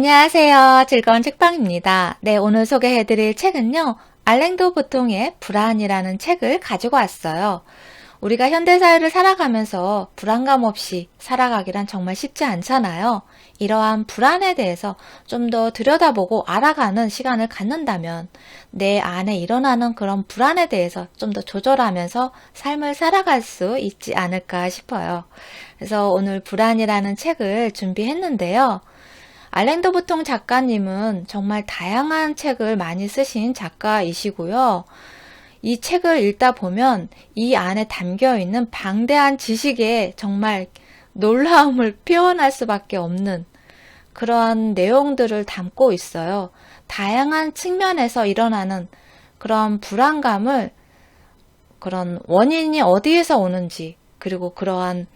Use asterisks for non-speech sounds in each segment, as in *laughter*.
안녕하세요. 즐거운 책방입니다. 네, 오늘 소개해드릴 책은요. 알랭도 보통의 불안이라는 책을 가지고 왔어요. 우리가 현대사회를 살아가면서 불안감 없이 살아가기란 정말 쉽지 않잖아요. 이러한 불안에 대해서 좀 더 들여다보고 알아가는 시간을 갖는다면 내 안에 일어나는 그런 불안에 대해서 좀 더 조절하면서 삶을 살아갈 수 있지 않을까 싶어요. 그래서 오늘 불안이라는 책을 준비했는데요. 알랭도 보통 작가님은 정말 다양한 책을 많이 쓰신 작가이시고요. 이 책을 읽다 보면 이 안에 담겨 있는 방대한 지식에 정말 놀라움을 *laughs* 표현할 수밖에 없는 그러한 내용들을 담고 있어요. 다양한 측면에서 일어나는 그런 불안감을 그런 원인이 어디에서 오는지 그리고 그러한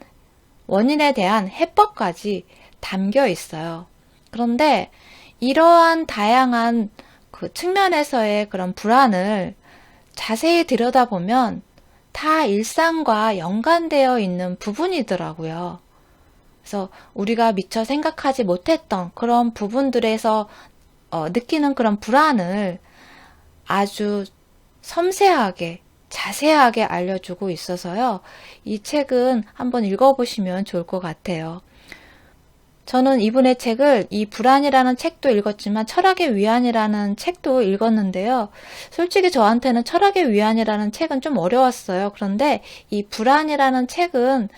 원인에 대한 해법까지 담겨 있어요. 그런데 이러한 다양한 그 측면에서의 그런 불안을 자세히 들여다보면 다 일상과 연관되어 있는 부분이더라고요. 그래서 우리가 미처 생각하지 못했던 그런 부분들에서 어, 느끼는 그런 불안을 아주 섬세하게 자세하게 알려주고 있어서요. 이 책은 한번 읽어보시면 좋을 것 같아요. 저는 이분의 책을 이 불안이라는 책도 읽었지만 철학의 위안이라는 책도 읽었는데요. 솔직히 저한테는 철학의 위안이라는 책은 좀 어려웠어요. 그런데 이 불안이라는 책은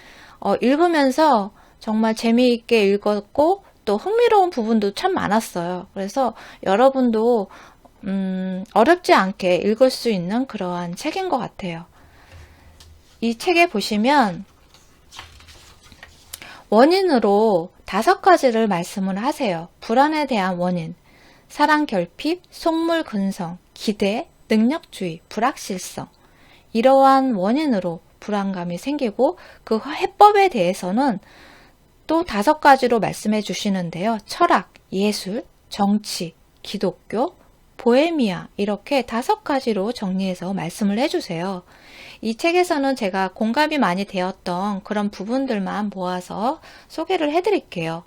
어, 읽으면서 정말 재미있게 읽었고 또 흥미로운 부분도 참 많았어요. 그래서 여러분도 음, 어렵지 않게 읽을 수 있는 그러한 책인 것 같아요. 이 책에 보시면 원인으로 다섯 가지를 말씀을 하세요. 불안에 대한 원인. 사랑 결핍, 속물 근성, 기대, 능력주의, 불확실성. 이러한 원인으로 불안감이 생기고 그 해법에 대해서는 또 다섯 가지로 말씀해 주시는데요. 철학, 예술, 정치, 기독교, 보헤미아 이렇게 다섯 가지로 정리해서 말씀을 해주세요. 이 책에서는 제가 공감이 많이 되었던 그런 부분들만 모아서 소개를 해드릴게요.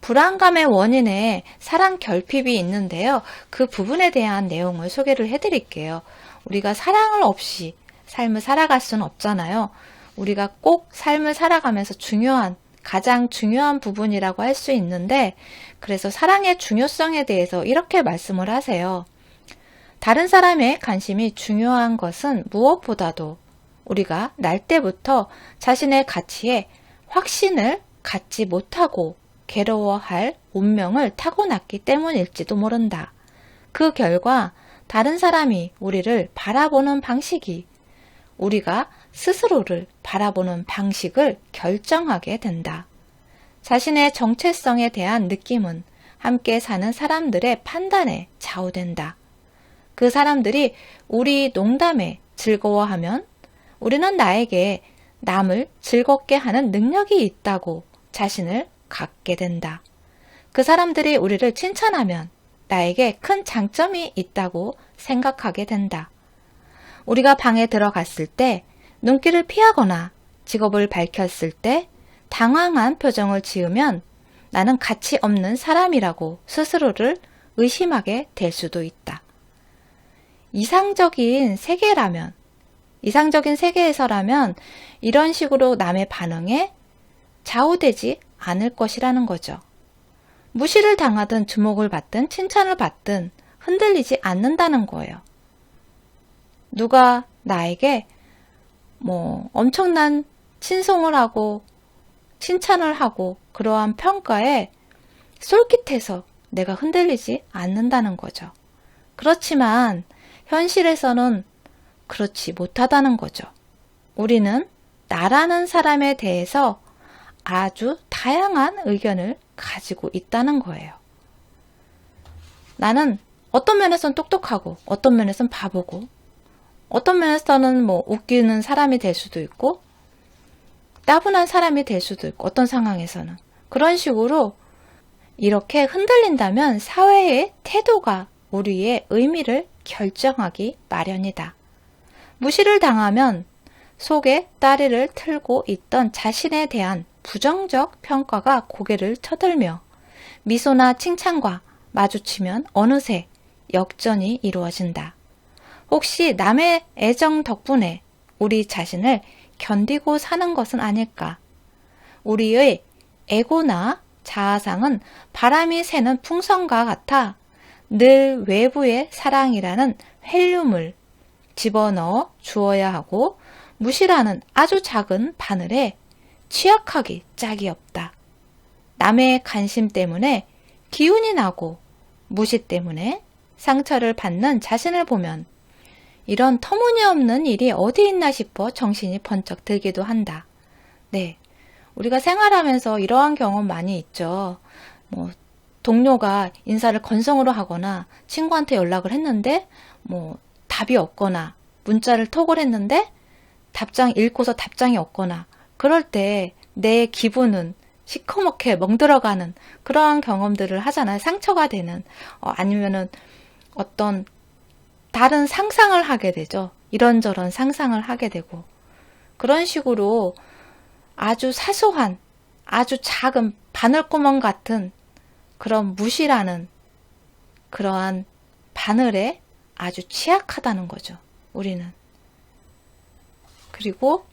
불안감의 원인에 사랑 결핍이 있는데요. 그 부분에 대한 내용을 소개를 해드릴게요. 우리가 사랑을 없이 삶을 살아갈 수는 없잖아요. 우리가 꼭 삶을 살아가면서 중요한 가장 중요한 부분이라고 할 수 있는데, 그래서 사랑의 중요성에 대해서 이렇게 말씀을 하세요. 다른 사람의 관심이 중요한 것은 무엇보다도 우리가 날 때부터 자신의 가치에 확신을 갖지 못하고 괴로워할 운명을 타고났기 때문일지도 모른다. 그 결과 다른 사람이 우리를 바라보는 방식이 우리가 스스로를 바라보는 방식을 결정하게 된다. 자신의 정체성에 대한 느낌은 함께 사는 사람들의 판단에 좌우된다. 그 사람들이 우리 농담에 즐거워하면 우리는 나에게 남을 즐겁게 하는 능력이 있다고 자신을 갖게 된다. 그 사람들이 우리를 칭찬하면 나에게 큰 장점이 있다고 생각하게 된다. 우리가 방에 들어갔을 때 눈길을 피하거나 직업을 밝혔을 때 당황한 표정을 지으면 나는 가치 없는 사람이라고 스스로를 의심하게 될 수도 있다. 이상적인 세계라면 이상적인 세계에서라면 이런 식으로 남의 반응에 좌우되지 않을 것이라는 거죠. 무시를 당하든 주목을 받든 칭찬을 받든 흔들리지 않는다는 거예요. 누가 나에게 뭐 엄청난 친송을 하고 칭찬을 하고 그러한 평가에 솔깃해서 내가 흔들리지 않는다는 거죠. 그렇지만 현실에서는 그렇지 못하다는 거죠. 우리는 나라는 사람에 대해서 아주 다양한 의견을 가지고 있다는 거예요. 나는 어떤 면에서는 똑똑하고, 어떤 면에서는 바보고, 어떤 면에서는 뭐 웃기는 사람이 될 수도 있고, 따분한 사람이 될 수도 있고, 어떤 상황에서는. 그런 식으로 이렇게 흔들린다면 사회의 태도가 우리의 의미를 결정하기 마련이다. 무시를 당하면 속에 다리를 틀고 있던 자신에 대한 부정적 평가가 고개를 쳐들며 미소나 칭찬과 마주치면 어느새 역전이 이루어진다. 혹시 남의 애정 덕분에 우리 자신을 견디고 사는 것은 아닐까? 우리의 에고나 자아상은 바람이 새는 풍선과 같아 늘 외부의 사랑이라는 헬륨을 집어넣어 주어야 하고 무시라는 아주 작은 바늘에 취약하기 짝이 없다. 남의 관심 때문에 기운이 나고 무시 때문에 상처를 받는 자신을 보면 이런 터무니없는 일이 어디 있나 싶어 정신이 번쩍 들기도 한다. 네. 우리가 생활하면서 이러한 경험 많이 있죠. 뭐, 동료가 인사를 건성으로 하거나 친구한테 연락을 했는데, 뭐, 답이 없거나, 문자를 톡을 했는데, 답장 읽고서 답장이 없거나, 그럴 때 내 기분은 시커멓게 멍들어가는 그러한 경험들을 하잖아요. 상처가 되는, 어, 아니면은 어떤 다른 상상을 하게 되죠. 이런저런 상상을 하게 되고. 그런 식으로 아주 사소한, 아주 작은 바늘구멍 같은 그런 무시라는 그러한 바늘에 아주 취약하다는 거죠. 우리는. 그리고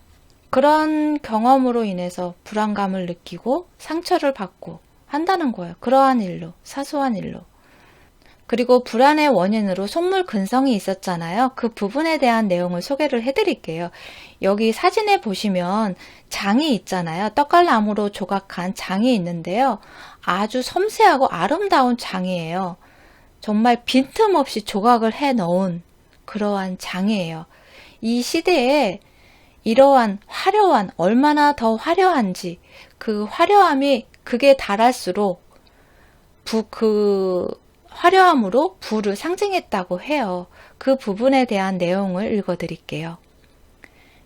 그런 경험으로 인해서 불안감을 느끼고 상처를 받고 한다는 거예요. 그러한 일로, 사소한 일로. 그리고 불안의 원인으로 속물 근성이 있었잖아요. 그 부분에 대한 내용을 소개를 해드릴게요. 여기 사진에 보시면 장이 있잖아요. 떡갈나무로 조각한 장이 있는데요. 아주 섬세하고 아름다운 장이에요. 정말 빈틈없이 조각을 해 넣은 그러한 장이에요. 이 시대에 이러한 화려한, 얼마나 더 화려한지, 그 화려함이 극에 달할수록, 부, 그, 화려함으로 부를 상징했다고 해요. 그 부분에 대한 내용을 읽어 드릴게요.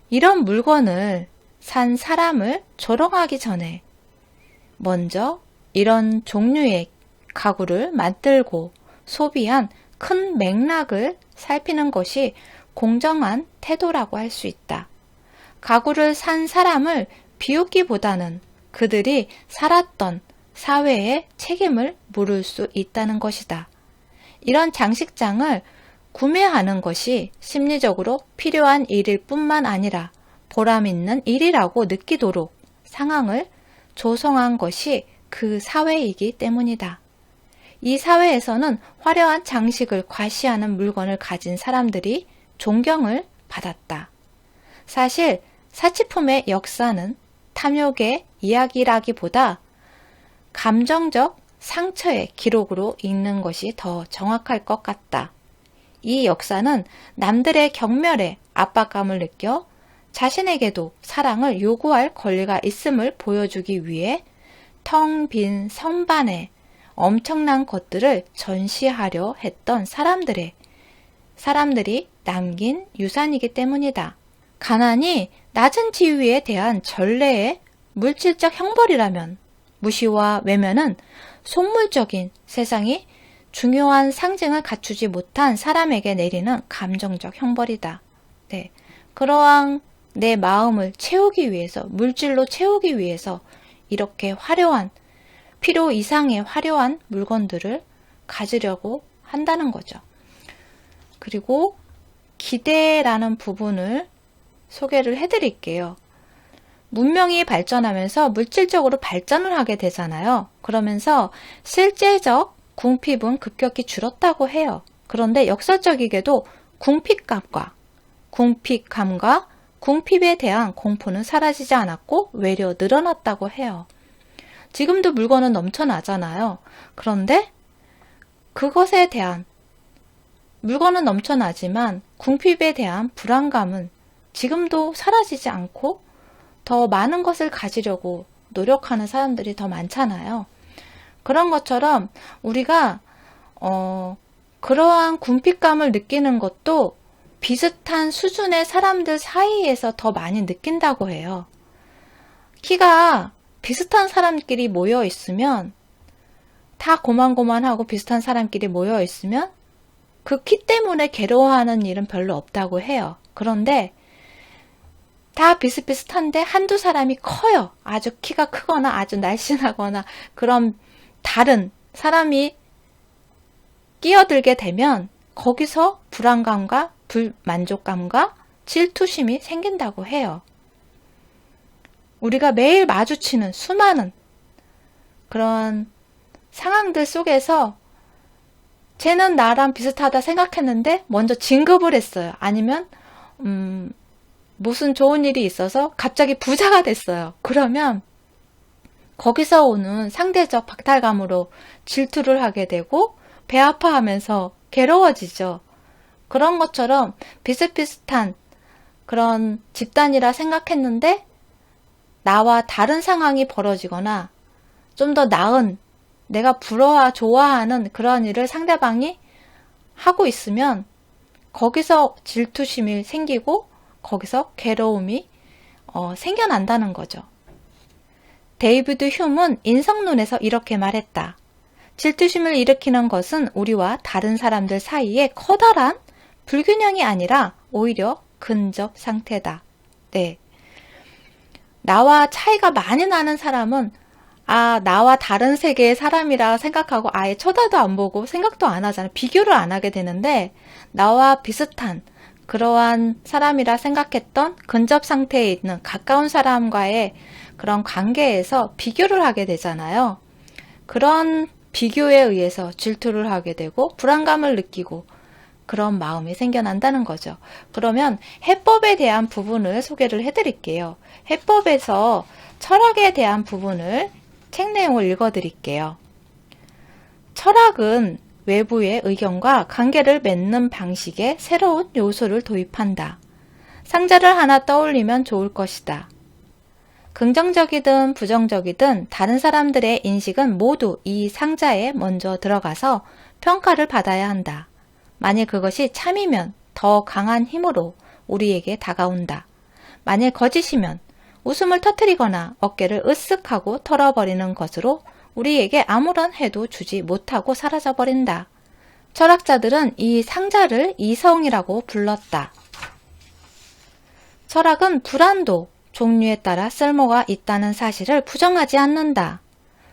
이런 물건을 산 사람을 조롱하기 전에 먼저 이런 종류의 가구를 만들고 소비한 큰 맥락을 살피는 것이 공정한 태도라고 할 수 있다. 가구를 산 사람을 비웃기보다는 그들이 살았던 사회에 책임을 물을 수 있다는 것이다. 이런 장식장을 구매하는 것이 심리적으로 필요한 일일 뿐만 아니라 보람 있는 일이라고 느끼도록 상황을 조성한 것이 그 사회이기 때문이다. 이 사회에서는 화려한 장식을 과시하는 물건을 가진 사람들이 존경을 받았다. 사실 사치품의 역사는 탐욕의 이야기라기보다 감정적 상처의 기록으로 읽는 것이 더 정확할 것 같다. 이 역사는 남들의 경멸에 압박감을 느껴 자신에게도 사랑을 요구할 권리가 있음을 보여주기 위해 텅 빈 선반에 엄청난 것들을 전시하려 했던 사람들의 사람들이 남긴 유산이기 때문이다. 가난이 낮은 지위에 대한 전례의 물질적 형벌이라면 무시와 외면은 속물적인 세상이 중요한 상징을 갖추지 못한 사람에게 내리는 감정적 형벌이다. 네. 그러한 내 마음을 채우기 위해서, 물질로 채우기 위해서 이렇게 화려한, 필요 이상의 화려한 물건들을 가지려고 한다는 거죠. 그리고 기대라는 부분을 소개를 해드릴게요. 문명이 발전하면서 물질적으로 발전을 하게 되잖아요. 그러면서 실제적 궁핍은 급격히 줄었다고 해요. 그런데 역사적이게도 궁핍감과 궁핍감과 궁핍에 대한 공포는 사라지지 않았고 외려 늘어났다고 해요. 지금도 물건은 넘쳐나잖아요. 그런데 그것에 대한 물건은 넘쳐나지만 궁핍에 대한 불안감은 지금도 사라지지 않고 더 많은 것을 가지려고 노력하는 사람들이 더 많잖아요. 그런 것처럼 우리가 어, 그러한 궁핍감을 느끼는 것도 비슷한 수준의 사람들 사이에서 더 많이 느낀다고 해요. 키가 비슷한 사람끼리 모여 있으면 다 고만고만하고 비슷한 사람끼리 모여 있으면 그 키 때문에 괴로워하는 일은 별로 없다고 해요. 그런데 다 비슷비슷한데 한두 사람이 커요. 아주 키가 크거나 아주 날씬하거나 그런 다른 사람이 끼어들게 되면 거기서 불안감과 불만족감과 질투심이 생긴다고 해요. 우리가 매일 마주치는 수많은 그런 상황들 속에서 쟤는 나랑 비슷하다 생각했는데 먼저 진급을 했어요. 아니면 음, 무슨 좋은 일이 있어서 갑자기 부자가 됐어요. 그러면 거기서 오는 상대적 박탈감으로 질투를 하게 되고 배 아파하면서 괴로워지죠. 그런 것처럼 비슷비슷한 그런 집단이라 생각했는데 나와 다른 상황이 벌어지거나 좀 더 나은 내가 부러워 좋아하는 그런 일을 상대방이 하고 있으면 거기서 질투심이 생기고 거기서 괴로움이 어, 생겨난다는 거죠. 데이비드 휴문 인성론에서 이렇게 말했다. 질투심을 일으키는 것은 우리와 다른 사람들 사이에 커다란 불균형이 아니라 오히려 근접 상태다. 네. 나와 차이가 많이 나는 사람은 아, 나와 다른 세계의 사람이라 생각하고 아예 쳐다도 안 보고 생각도 안 하잖아요. 비교를 안 하게 되는데 나와 비슷한 그러한 사람이라 생각했던 근접 상태에 있는 가까운 사람과의 그런 관계에서 비교를 하게 되잖아요. 그런 비교에 의해서 질투를 하게 되고 불안감을 느끼고 그런 마음이 생겨난다는 거죠. 그러면 해법에 대한 부분을 소개를 해드릴게요. 해법에서 철학에 대한 부분을 책 내용을 읽어 드릴게요. 철학은 외부의 의견과 관계를 맺는 방식에 새로운 요소를 도입한다. 상자를 하나 떠올리면 좋을 것이다. 긍정적이든 부정적이든 다른 사람들의 인식은 모두 이 상자에 먼저 들어가서 평가를 받아야 한다. 만일 그것이 참이면 더 강한 힘으로 우리에게 다가온다. 만일 거짓이면 웃음을 터뜨리거나 어깨를 으쓱하고 털어버리는 것으로 우리에게 아무런 해도 주지 못하고 사라져버린다. 철학자들은 이 상자를 이성이라고 불렀다. 철학은 불안도 종류에 따라 쓸모가 있다는 사실을 부정하지 않는다.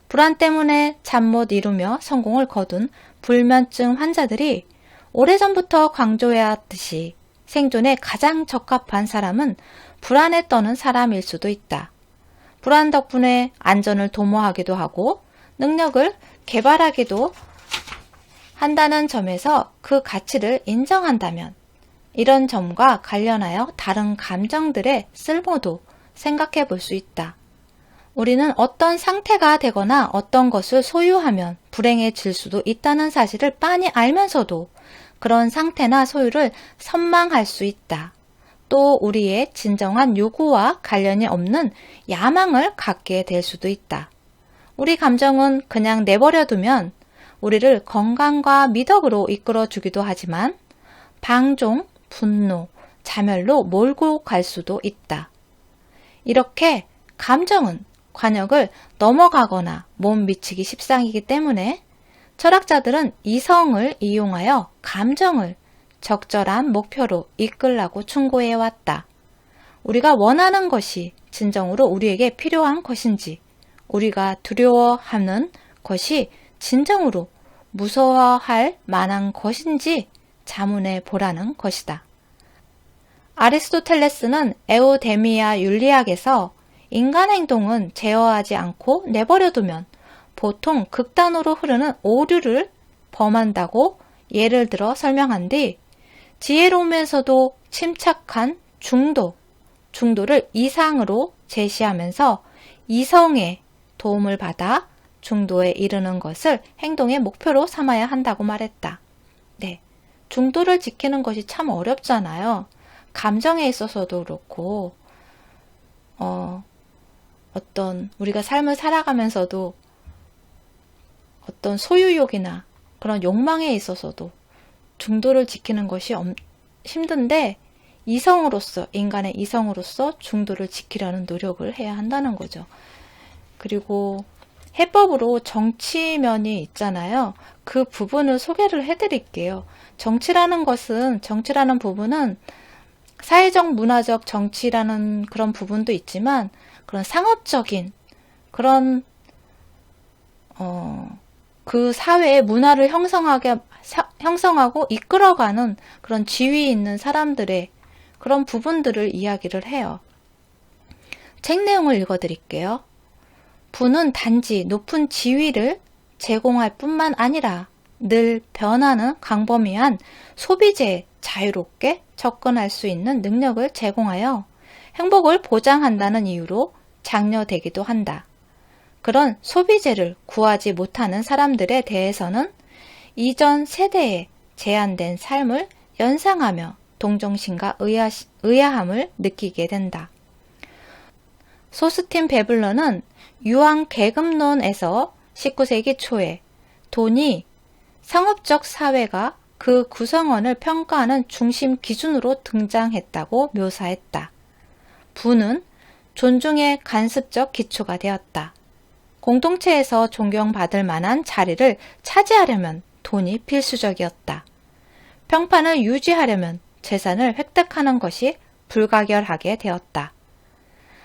불안 때문에 잠 못 이루며 성공을 거둔 불면증 환자들이 오래전부터 강조해왔듯이 생존에 가장 적합한 사람은 불안에 떠는 사람일 수도 있다. 불안 덕분에 안전을 도모하기도 하고 능력을 개발하기도 한다는 점에서 그 가치를 인정한다면 이런 점과 관련하여 다른 감정들의 쓸모도 생각해 볼 수 있다. 우리는 어떤 상태가 되거나 어떤 것을 소유하면 불행해질 수도 있다는 사실을 빤히 알면서도 그런 상태나 소유를 선망할 수 있다. 또 우리의 진정한 요구와 관련이 없는 야망을 갖게 될 수도 있다. 우리 감정은 그냥 내버려두면 우리를 건강과 미덕으로 이끌어 주기도 하지만 방종, 분노, 자멸로 몰고 갈 수도 있다. 이렇게 감정은 관역을 넘어가거나 못 미치기 십상이기 때문에 철학자들은 이성을 이용하여 감정을 적절한 목표로 이끌라고 충고해 왔다. 우리가 원하는 것이 진정으로 우리에게 필요한 것인지, 우리가 두려워하는 것이 진정으로 무서워할 만한 것인지 자문해 보라는 것이다. 아리스토텔레스는 에오데미아 윤리학에서 인간 행동은 제어하지 않고 내버려두면 보통 극단으로 흐르는 오류를 범한다고 예를 들어 설명한 뒤 지혜로우면서도 침착한 중도, 중도를 이상으로 제시하면서 이성의 도움을 받아 중도에 이르는 것을 행동의 목표로 삼아야 한다고 말했다. 네. 중도를 지키는 것이 참 어렵잖아요. 감정에 있어서도 그렇고, 어, 어떤 우리가 삶을 살아가면서도 어떤 소유욕이나 그런 욕망에 있어서도 중도를 지키는 것이 힘든데 이성으로서 인간의 이성으로서 중도를 지키려는 노력을 해야 한다는 거죠. 그리고 해법으로 정치면이 있잖아요. 그 부분을 소개를 해드릴게요. 정치라는 것은, 정치라는 부분은 사회적, 문화적 정치라는 그런 부분도 있지만, 그런 상업적인, 그런, 어, 그 사회의 문화를 형성하게, 사- 형성하고 이끌어가는 그런 지위 있는 사람들의 그런 부분들을 이야기를 해요. 책 내용을 읽어 드릴게요. 부는 단지 높은 지위를 제공할 뿐만 아니라 늘 변하는 광범위한 소비재에 자유롭게 접근할 수 있는 능력을 제공하여 행복을 보장한다는 이유로 장려되기도 한다. 그런 소비재를 구하지 못하는 사람들에 대해서는 이전 세대의 제한된 삶을 연상하며 동정심과 의아, 의아함을 느끼게 된다. 소스틴 베블러는 유황 계급론에서 19세기 초에 돈이 상업적 사회가 그 구성원을 평가하는 중심 기준으로 등장했다고 묘사했다. 부는 존중의 간습적 기초가 되었다. 공동체에서 존경받을 만한 자리를 차지하려면 돈이 필수적이었다. 평판을 유지하려면 재산을 획득하는 것이 불가결하게 되었다.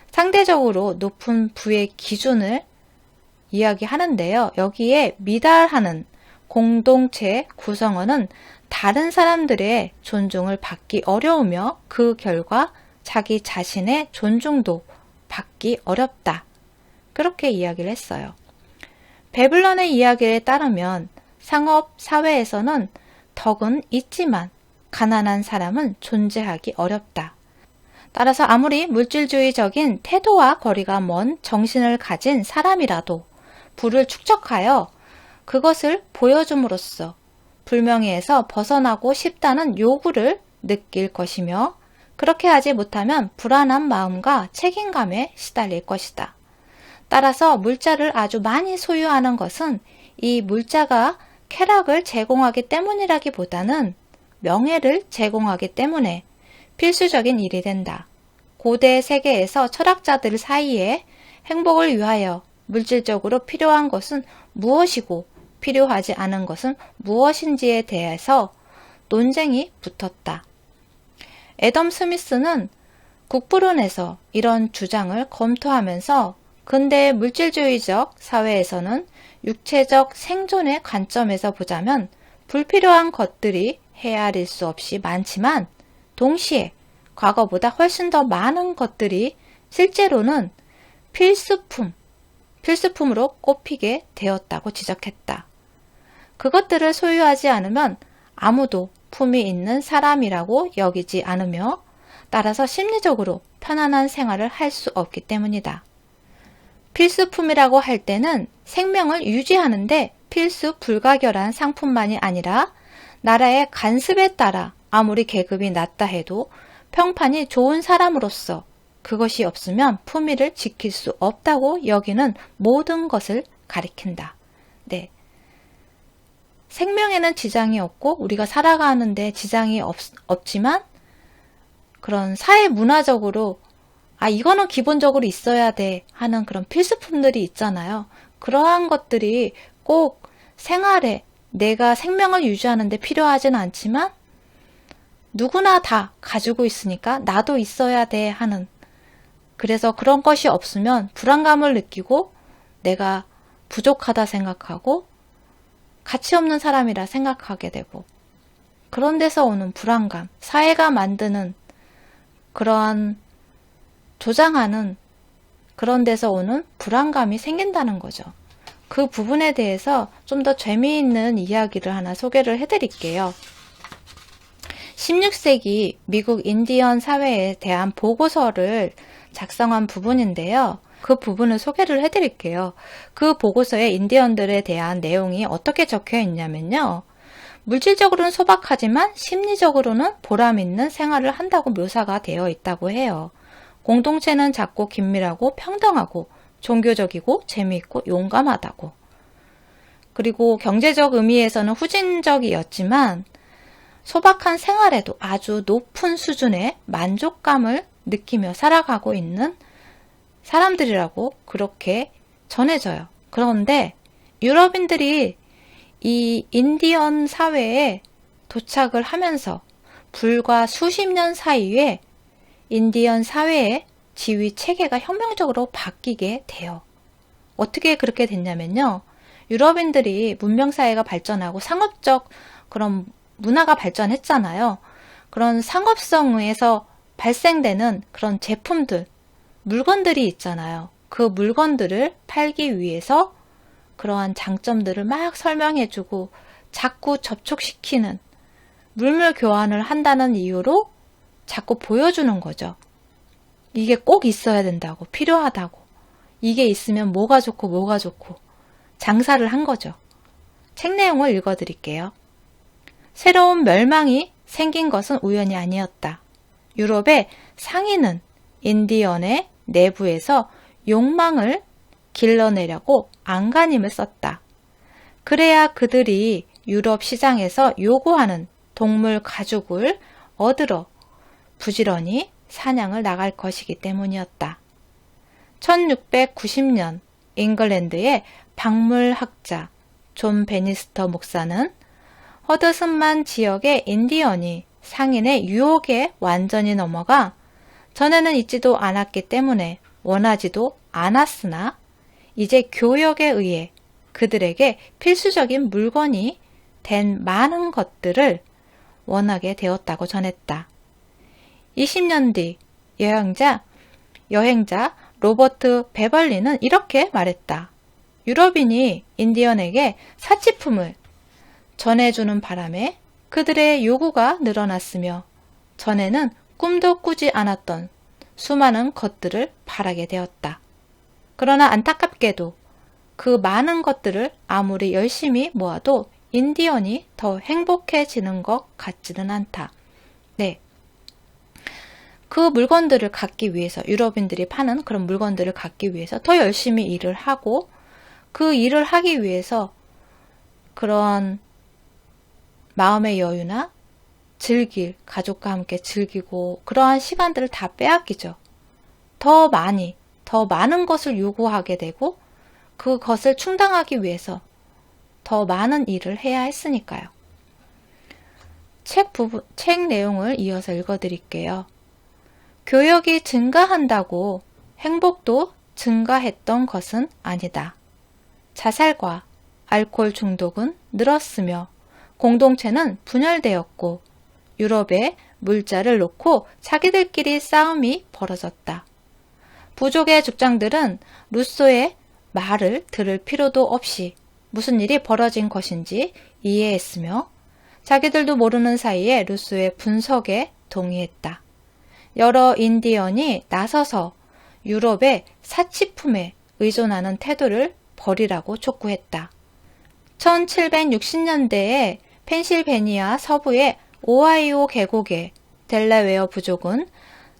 상대적으로 높은 부의 기준을 이야기하는데요. 여기에 미달하는 공동체 구성원은 다른 사람들의 존중을 받기 어려우며 그 결과 자기 자신의 존중도 받기 어렵다. 그렇게 이야기를 했어요. 베블런의 이야기에 따르면 상업 사회에서는 덕은 있지만 가난한 사람은 존재하기 어렵다. 따라서 아무리 물질주의적인 태도와 거리가 먼 정신을 가진 사람이라도 부를 축적하여 그것을 보여줌으로써 불명예에서 벗어나고 싶다는 요구를 느낄 것이며 그렇게 하지 못하면 불안한 마음과 책임감에 시달릴 것이다. 따라서 물자를 아주 많이 소유하는 것은 이 물자가 쾌락을 제공하기 때문이라기보다는 명예를 제공하기 때문에 필수적인 일이 된다. 고대 세계에서 철학자들 사이에 행복을 위하여 물질적으로 필요한 것은 무엇이고 필요하지 않은 것은 무엇인지에 대해서 논쟁이 붙었다. 애덤 스미스는 국부론에서 이런 주장을 검토하면서 근대 물질주의적 사회에서는 육체적 생존의 관점에서 보자면 불필요한 것들이 헤아릴 수 없이 많지만 동시에 과거보다 훨씬 더 많은 것들이 실제로는 필수품, 필수품으로 꼽히게 되었다고 지적했다. 그것들을 소유하지 않으면 아무도 품이 있는 사람이라고 여기지 않으며 따라서 심리적으로 편안한 생활을 할 수 없기 때문이다. 필수품이라고 할 때는 생명을 유지하는데 필수 불가결한 상품만이 아니라 나라의 간습에 따라 아무리 계급이 낮다 해도 평판이 좋은 사람으로서 그것이 없으면 품위를 지킬 수 없다고 여기는 모든 것을 가리킨다. 네. 생명에는 지장이 없고 우리가 살아가는데 지장이 없, 없지만 그런 사회 문화적으로 아, 이거는 기본적으로 있어야 돼 하는 그런 필수품들이 있잖아요. 그러한 것들이 꼭 생활에 내가 생명을 유지하는데 필요하진 않지만 누구나 다 가지고 있으니까 나도 있어야 돼 하는 그래서 그런 것이 없으면 불안감을 느끼고 내가 부족하다 생각하고 가치 없는 사람이라 생각하게 되고 그런 데서 오는 불안감, 사회가 만드는 그러한 조장하는 그런 데서 오는 불안감이 생긴다는 거죠. 그 부분에 대해서 좀 더 재미있는 이야기를 하나 소개를 해드릴게요. 16세기 미국 인디언 사회에 대한 보고서를 작성한 부분인데요. 그 부분을 소개를 해드릴게요. 그 보고서에 인디언들에 대한 내용이 어떻게 적혀 있냐면요. 물질적으로는 소박하지만 심리적으로는 보람 있는 생활을 한다고 묘사가 되어 있다고 해요. 공동체는 작고 긴밀하고 평등하고 종교적이고 재미있고 용감하다고. 그리고 경제적 의미에서는 후진적이었지만 소박한 생활에도 아주 높은 수준의 만족감을 느끼며 살아가고 있는 사람들이라고 그렇게 전해져요. 그런데 유럽인들이 이 인디언 사회에 도착을 하면서 불과 수십 년 사이에 인디언 사회의 지위 체계가 혁명적으로 바뀌게 돼요. 어떻게 그렇게 됐냐면요. 유럽인들이 문명사회가 발전하고 상업적 그런 문화가 발전했잖아요. 그런 상업성에서 발생되는 그런 제품들, 물건들이 있잖아요. 그 물건들을 팔기 위해서 그러한 장점들을 막 설명해주고 자꾸 접촉시키는 물물 교환을 한다는 이유로 자꾸 보여주는 거죠. 이게 꼭 있어야 된다고, 필요하다고. 이게 있으면 뭐가 좋고 뭐가 좋고 장사를 한 거죠. 책 내용을 읽어 드릴게요. 새로운 멸망이 생긴 것은 우연이 아니었다. 유럽의 상인은 인디언의 내부에서 욕망을 길러내려고 안간힘을 썼다. 그래야 그들이 유럽 시장에서 요구하는 동물 가죽을 얻으러 부지런히 사냥을 나갈 것이기 때문이었다. 1690년 잉글랜드의 박물학자 존 베니스터 목사는 허드슨만 지역의 인디언이 상인의 유혹에 완전히 넘어가 전에는 있지도 않았기 때문에 원하지도 않았으나 이제 교역에 의해 그들에게 필수적인 물건이 된 많은 것들을 원하게 되었다고 전했다. 20년 뒤 여행자, 여행자 로버트 베벌리는 이렇게 말했다. 유럽인이 인디언에게 사치품을 전해주는 바람에 그들의 요구가 늘어났으며 전에는 꿈도 꾸지 않았던 수많은 것들을 바라게 되었다. 그러나 안타깝게도 그 많은 것들을 아무리 열심히 모아도 인디언이 더 행복해지는 것 같지는 않다. 네. 그 물건들을 갖기 위해서, 유럽인들이 파는 그런 물건들을 갖기 위해서 더 열심히 일을 하고, 그 일을 하기 위해서 그런 마음의 여유나 즐길, 가족과 함께 즐기고, 그러한 시간들을 다 빼앗기죠. 더 많이, 더 많은 것을 요구하게 되고, 그것을 충당하기 위해서 더 많은 일을 해야 했으니까요. 책 부분, 책 내용을 이어서 읽어 드릴게요. 교역이 증가한다고 행복도 증가했던 것은 아니다. 자살과 알코올 중독은 늘었으며 공동체는 분열되었고 유럽의 물자를 놓고 자기들끼리 싸움이 벌어졌다. 부족의 죽장들은 루소의 말을 들을 필요도 없이 무슨 일이 벌어진 것인지 이해했으며 자기들도 모르는 사이에 루스의 분석에 동의했다. 여러 인디언이 나서서 유럽의 사치품에 의존하는 태도를 버리라고 촉구했다. 1760년대에 펜실베니아 서부의 오하이오 계곡의 델라웨어 부족은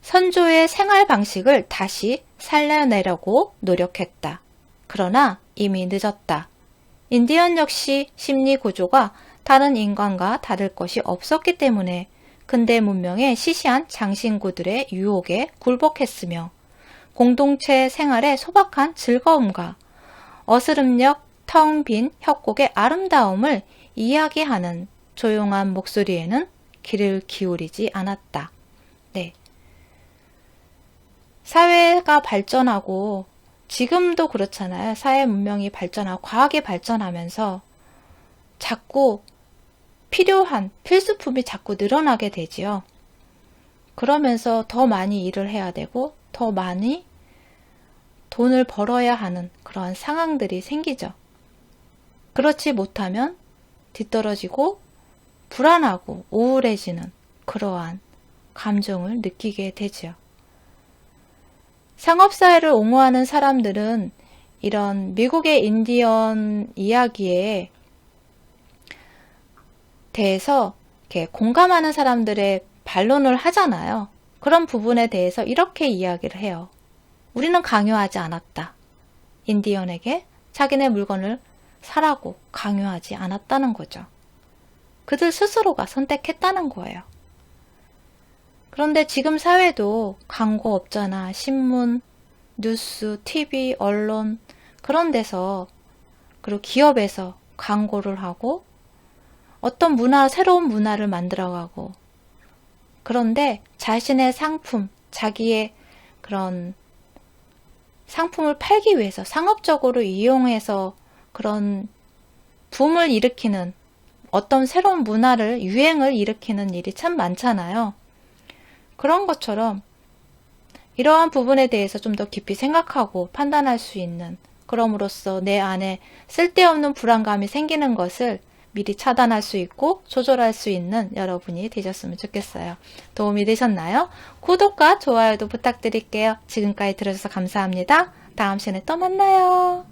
선조의 생활 방식을 다시 살려내려고 노력했다. 그러나 이미 늦었다. 인디언 역시 심리 구조가 다른 인간과 다를 것이 없었기 때문에 근대 문명의 시시한 장신구들의 유혹에 굴복했으며 공동체 생활의 소박한 즐거움과 어스름력 텅 빈 협곡의 아름다움을 이야기하는 조용한 목소리에는 귀를 기울이지 않았다. 네. 사회가 발전하고 지금도 그렇잖아요. 사회 문명이 발전하고 과학이 발전하면서 자꾸 필요한 필수품이 자꾸 늘어나게 되지요. 그러면서 더 많이 일을 해야 되고 더 많이 돈을 벌어야 하는 그러한 상황들이 생기죠. 그렇지 못하면 뒤떨어지고 불안하고 우울해지는 그러한 감정을 느끼게 되지요. 상업사회를 옹호하는 사람들은 이런 미국의 인디언 이야기에 대해서 이렇게 공감하는 사람들의 반론을 하잖아요. 그런 부분에 대해서 이렇게 이야기를 해요. 우리는 강요하지 않았다. 인디언에게 자기네 물건을 사라고 강요하지 않았다는 거죠. 그들 스스로가 선택했다는 거예요. 그런데 지금 사회도 광고업자나 신문, 뉴스, TV, 언론 그런 데서 그리고 기업에서 광고를 하고 어떤 문화, 새로운 문화를 만들어가고 그런데 자신의 상품, 자기의 그런 상품을 팔기 위해서 상업적으로 이용해서 그런 붐을 일으키는 어떤 새로운 문화를, 유행을 일으키는 일이 참 많잖아요. 그런 것처럼 이러한 부분에 대해서 좀 더 깊이 생각하고 판단할 수 있는, 그럼으로써 내 안에 쓸데없는 불안감이 생기는 것을 미리 차단할 수 있고 조절할 수 있는 여러분이 되셨으면 좋겠어요. 도움이 되셨나요? 구독과 좋아요도 부탁드릴게요. 지금까지 들어주셔서 감사합니다. 다음 시간에 또 만나요.